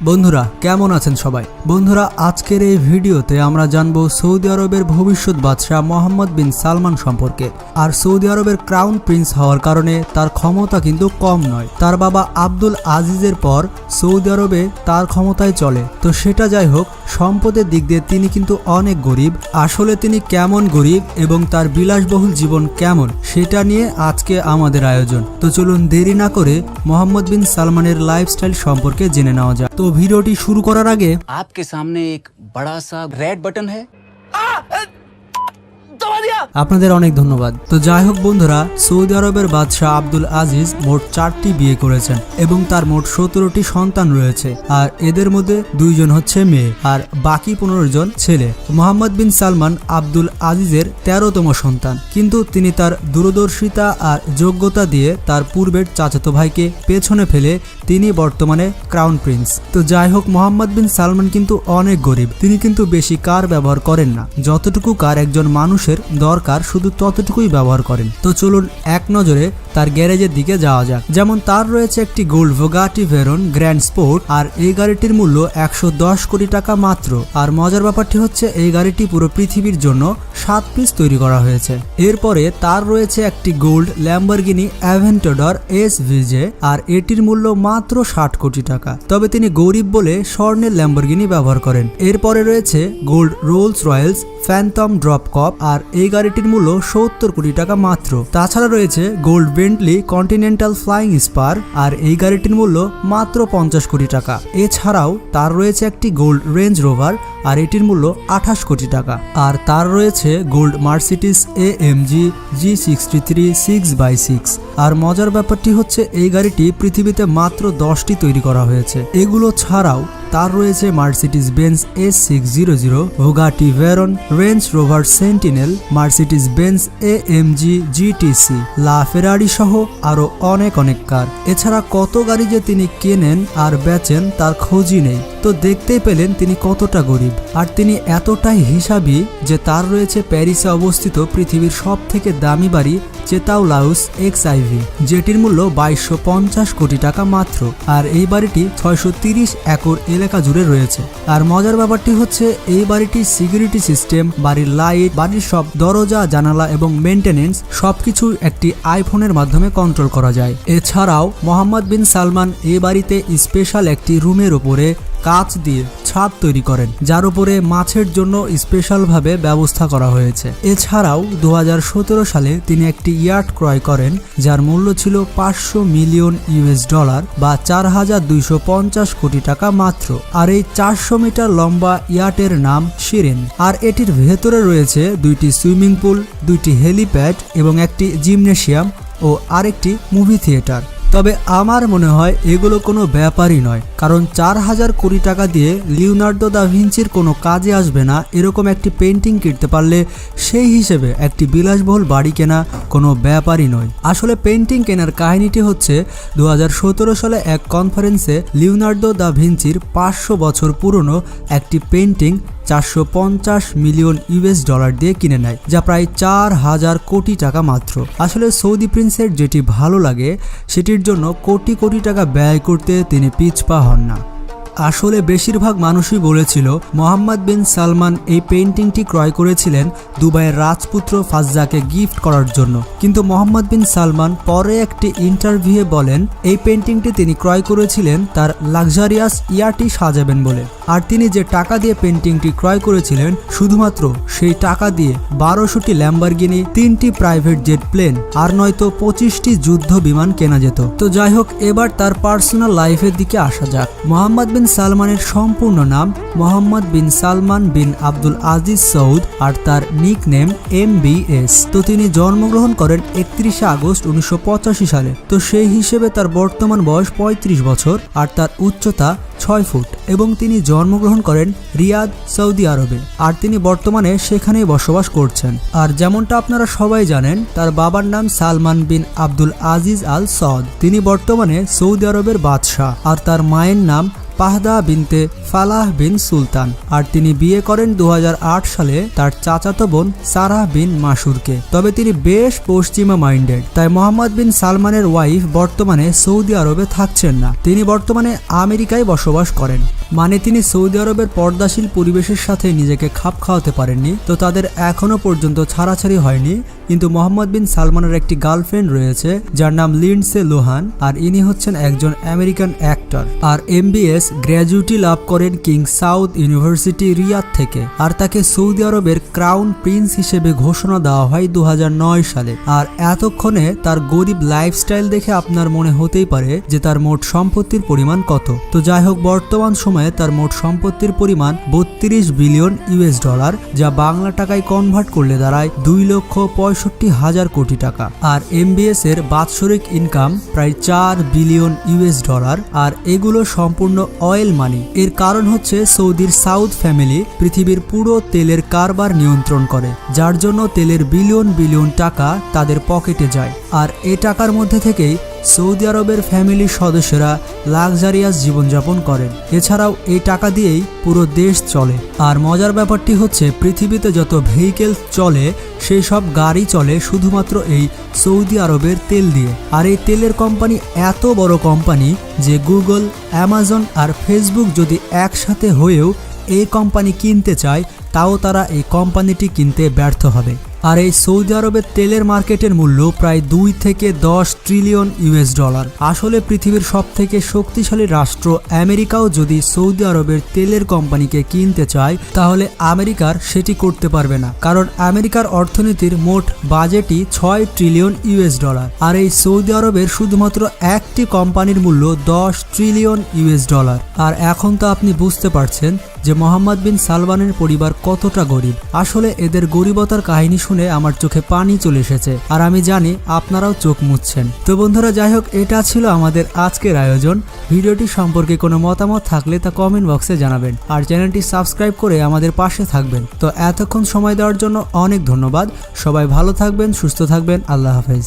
বন্ধুরা, কেমন আছেন সবাই? বন্ধুরা, আজকের এই ভিডিওতে আমরা জানব সৌদি আরবের ভবিষ্যৎ বাদশাহ মোহাম্মদ বিন সালমান সম্পর্কে। আর সৌদি আরবের ক্রাউন প্রিন্স হওয়ার কারণে তার ক্ষমতা কিন্তু কম নয়। তার বাবা আব্দুল আজিজের পর সৌদি আরবে তার ক্ষমতায় চলে। তো সেটা যাই হোক, সম্পদের দিক দিয়ে তিনি কিন্তু অনেক গরিব। আসলে তিনি কেমন গরিব এবং তার বিলাসবহুল জীবন কেমন, সেটা নিয়ে আজকে আমাদের আয়োজন। তো চলুন দেরি না করে মোহাম্মদ বিন সালমানের লাইফস্টাইল সম্পর্কে জেনে নেওয়া যাক। তো তো ভিডিওটি শুরু করার আগে আপনার সামনে এক বড়া সা রেড বাটন হ্যাঁ আপনাদের অনেক ধন্যবাদ। তো যাই হোক বন্ধুরা, সৌদি আরবের বাদশাহ আব্দুল আজিজ মোট চারটি বিয়ে করেছেন এবং তার মোট সতেরোটি সন্তান রয়েছে। আর এদের মধ্যে দুইজন হচ্ছে মেয়ে আর বাকি পনেরো জন ছেলে। মোহাম্মদ বিন সালমান আব্দুল আজিজের তেরোতম সন্তান। কিন্তু তিনি তার দূরদর্শিতা আর যোগ্যতা দিয়ে তার পূর্বের চাচাতো ভাইকে পেছনে ফেলে তিনি বর্তমানে ক্রাউন প্রিন্স। তো যাই হোক, মোহাম্মদ বিন সালমান কিন্তু অনেক গরিব। তিনি কিন্তু বেশি কার ব্যবহার করেন না। যতটুকু কার একজন মানুষের দরকার শুধু ততটুকুই ব্যবহার করেন। তো চলুন এক নজরে তার গ্যারেজের দিকে যাওয়া যাক। যেমন তার রয়েছে একটি gold Bugatti Veyron grand sport, আর এই গাড়িটির মূল্য একশো দশ কোটি টাকা মাত্র। আর মজার ব্যাপারটি হচ্ছে, এই গাড়িটি পুরো পৃথিবীর জন্য সাত পিস তৈরি করা হয়েছে। এরপরে তার রয়েছে একটি গোল্ড ল্যাম্বরগিনি অ্যাভেন্টোডর এস ভিজে আর এটির মূল্য মাত্র ষাট কোটি টাকা। তবে তিনি গরিব বলে স্বর্ণের ল্যাম্বরগিনি ব্যবহার করেন। এরপরে রয়েছে gold Rolls Royce Phantom drop coupe আর এই গাড়িটির মূল্য সত্তর কোটি টাকা মাত্র। তাছাড়া রয়েছে gold Bentley Continental Flying Spur আর এই গাড়িটির মূল্য মাত্র পঞ্চাশ কোটি টাকা। এছাড়াও তার রয়েছে একটি গোল্ড রেঞ্জ রোভার আর এটির মূল্য আঠাশ কোটি টাকা। আর তার রয়েছে gold Mercedes A M G G sixty three six by six আর মজার ব্যাপারটি হচ্ছে, এই গাড়িটি পৃথিবীতে মাত্র দশটি তৈরি করা হয়েছে। এগুলো ছাড়াও তার রয়েছে Mercedes Benz S six zero zero Bugatti Veyron Range Rover Sentinel Mercedes Benz A M G GTC LaFerrari সহ আরও অনেক অনেক কার। এছাড়া কত গাড়ি যে তিনি কেনেন আর বেচেন তার খোঁজই নেই। তো দেখতেই পেলেন তিনি কতটা গরিব। আর তিনি এতটাই হিসাবি যে তার রয়েছে প্যারিসে অবস্থিত পৃথিবীর সব থেকে দামি বাড়ি চেতাও লাউস এক্স আইভি যেটির মূল্য বাইশশো কোটি টাকা মাত্র। আর এই বাড়িটি ছয়শো তিরিশ একর এলাকা জুড়ে রয়েছে। আর মজার ব্যাপারটি হচ্ছে, এই বাড়িটির সিকিউরিটি সিস্টেম, বাড়ির লাইট, বাড়ির সব দরজা, জানালা এবং মেনটেনেন্স সবকিছু একটি আইফোনের মাধ্যমে কন্ট্রোল করা যায়। এছাড়াও, মোহাম্মদ বিন সালমান এই বাড়িতে স্পেশাল একটি রুমের উপরে কাঁচ দিয়ে ছাদ তৈরি করেন, যার উপরে মাছের জন্য স্পেশালভাবে ব্যবস্থা করা হয়েছে। এছাড়াও দু হাজার সতেরো সালে তিনি একটি ইয়ার্ড ক্রয় করেন, যার মূল্য ছিল পাঁচশো মিলিয়ন ইউএস ডলার বা চার হাজার দুইশো পঞ্চাশ কোটি টাকা মাত্র। আর এই চারশো মিটার লম্বা ইয়ার্টের নাম শিরেন। আর এটির ভেতরে রয়েছে দুইটি সুইমিং পুল, দুইটি হেলিপ্যাড এবং একটি জিমনেশিয়াম ও আরেকটি মুভি থিয়েটার। তবে আমার মনে হয় এগুলো কোনো ব্যাপারই নয়, কারণ চার হাজার কোটি টাকা দিয়ে লিওনার্দো দা ভিঞ্চির কোনো কাজে আসবে না, এরকম একটি পেন্টিং কিনতে পারলে সেই হিসেবে একটি বিলাসবহুল বাড়ি কেনা কোনো ব্যাপারই নয়। আসলে পেন্টিং কেনার কাহিনীটি হচ্ছে দু হাজার সতেরো সালে এক কনফারেন্সে লিওনার্দো দা ভিঞ্চির পাঁচশো বছর পুরনো একটি পেন্টিং চারশো পঞ্চাশ মিলিয়ন ইউএস ডলার দিয়ে কিনে নেয়, যা প্রায় চার হাজার কোটি টাকা মাত্র। আসলে সৌদি প্রিন্সের যেটি ভালো লাগে, সেটির জন্য কোটি কোটি টাকা ব্যয় করতে তিনি পিছপা হন না। আসলে বেশিরভাগ মানুষই বলেছিল, মোহাম্মদ বিন সালমান এই পেন্টিংটি ক্রয় করেছিলেন দুবাইয়ের রাজপুত্র ফাজ্জাকে গিফট করার জন্য। কিন্তু মোহাম্মদ বিন সালমান পরে একটি ইন্টারভিউয়ে বলেন, এই পেন্টিংটি তিনি ক্রয় করেছিলেন তার লাক্সারিয়াস ইয়ারটি সাজাবেন বলে। আর তিনি যে টাকা দিয়ে পেন্টিংটি ক্রয় করেছিলেন, শুধুমাত্র সেই টাকা দিয়ে বারোশোটি ল্যাম্বারগিনি, তিনটি প্রাইভেট জেট প্লেন, আর নয়তো পঁচিশটি যুদ্ধ বিমান কেনা যেত। তো যাই হোক, এবার তার পার্সোনাল লাইফের দিকে আসা যাক। মোহাম্মদ বিন সালমানের সম্পূর্ণ নাম মোহাম্মদ বিন সালমান বিন আব্দুল আজিজ সৌদ আর তার নিক নেম এম তো তিনি জন্মগ্রহণ করেন একত্রিশে আগস্ট উনিশশো পঁচাশি সালে। তো সেই হিসেবে তার বর্তমান বয়স ৩৫ বছর আর তার উচ্চতা ছয় ফুট এবং তিনি জন্মগ্রহণ করেন রিয়াদ, সৌদি আরবে। আর তিনি বর্তমানে সেখানেই বসবাস করছেন। আর যেমনটা আপনারা সবাই জানেন, তার বাবার নাম সালমান বিন আব্দুল আজিজ আল সদ তিনি বর্তমানে সৌদি আরবের বাদশাহ। আর তার মায়ের নাম পাহদা বিনতে ফালাহ বিন সুলতান। আর তিনি বিয়ে করেন দু হাজার আট সালে তার চাচাতো বোন সারাহ বিন মাসুরকে। তবে তিনি বেশ পশ্চিমা মাইন্ডেড। তাই মোহাম্মদ বিন সালমানের ওয়াইফ বর্তমানে সৌদি আরবে থাকছেন না। তিনি বর্তমানে আমেরিকায় বসবাস করেন। মানে তিনি সৌদি আরবের পর্দাশীল পরিবেশের সাথে নিজেকে খাপ খাওয়াতে পারেননি। তো তাদের এখনও পর্যন্ত ছাড়াছাড়ি হয়নি। কিন্তু মোহাম্মদ বিন সালমানের একটি গার্লফ্রেন্ড রয়েছে, যার নাম লিন্ডসে লোহান। আর ইনি হচ্ছেন একজন আমেরিকান অ্যাক্টর। আর এমবিএস গ্র্যাজুইটি লাভ করেন কিং সাউথ ইউনিভার্সিটি রিয়াদ থেকে। আর তাকে সৌদি আরবের ক্রাউন প্রিন্স হিসেবে ঘোষণা দেওয়া হয় দু হাজার নয় সালে। আর এতক্ষণে তার গরিব লাইফস্টাইল দেখে আপনার মনে হতেই পারে যে তার মোট সম্পত্তির পরিমাণ কত। তো যাই হোক, বর্তমান সময়ে তার মোট সম্পত্তির পরিমাণ বত্রিশ বিলিয়ন ইউএস ডলার, যা বাংলা টাকায় কনভার্ট করলে দাঁড়ায় দুই লক্ষ পঁয়ষট্টি হাজার কোটি টাকা। আর এমবিএস এর বাৎসরিক ইনকাম প্রায় চার বিলিয়ন ইউএস ডলার, আর এগুলো সম্পূর্ণ অয়েল মানি এর কারণ হচ্ছে সৌদির সাউথ ফ্যামিলি পৃথিবীর পুরো তেলের কারবার নিয়ন্ত্রণ করে, যার জন্য তেলের বিলিয়ন বিলিয়ন টাকা তাদের পকেটে যায়। আর এ টাকার মধ্যে থেকেই সৌদি আরবের ফ্যামিলির সদস্যরা লাক্সারিয়াস জীবনযাপন করেন। এছাড়াও এই টাকা দিয়েই পুরো দেশ চলে। আর মজার ব্যাপারটি হচ্ছে, পৃথিবীতে যত ভেহিকেল চলে, সেই সব গাড়ি চলে শুধুমাত্র এই সৌদি আরবের তেল দিয়ে। আর এই তেলের কোম্পানি এত বড় কোম্পানি যে গুগল, অ্যামাজন আর ফেসবুক যদি একসাথে হয়েও এই কোম্পানি কিনতে চায়, তাও তারা এই কোম্পানিটি কিনতে ব্যর্থ হবে। আর এই সৌদি আরবের তেলের মার্কেটের মূল্য প্রায় দুই থেকে দশ ট্রিলিয়ন ইউএস ডলার। আসলে পৃথিবীর সব থেকে শক্তিশালী রাষ্ট্র আমেরিকাও যদি সৌদি আরবের তেলের কোম্পানিকে কিনতে চায়, তাহলে আমেরিকার সেটি করতে পারবে না। কারণ আমেরিকার অর্থনীতির মোট বাজেটই ছয় ট্রিলিয়ন ইউএস ডলার। আর এই সৌদি আরবের শুধুমাত্র একটি কোম্পানির মূল্য দশ ট্রিলিয়ন ইউএস ডলার। আর এখন তো আপনি বুঝতে পারছেন যে মোহাম্মদ বিন সালমানের পরিবার কতটা গরিব। আসলে এদের গরিবতার কাহিনী শুনে আমার চোখে পানি চলে এসেছে, আর আমি জানি আপনারাও চোখ মুছছেন। তো বন্ধুরা, যাই হোক, এটা ছিল আমাদের আজকের আয়োজন। ভিডিওটি সম্পর্কে কোনো মতামত থাকলে তা কমেন্ট বক্সে জানাবেন, আর চ্যানেলটি সাবস্ক্রাইব করে আমাদের পাশে থাকবেন। তো এতক্ষণ সময় দেওয়ার জন্য অনেক ধন্যবাদ। সবাই ভালো থাকবেন, সুস্থ থাকবেন। আল্লাহ হাফেজ।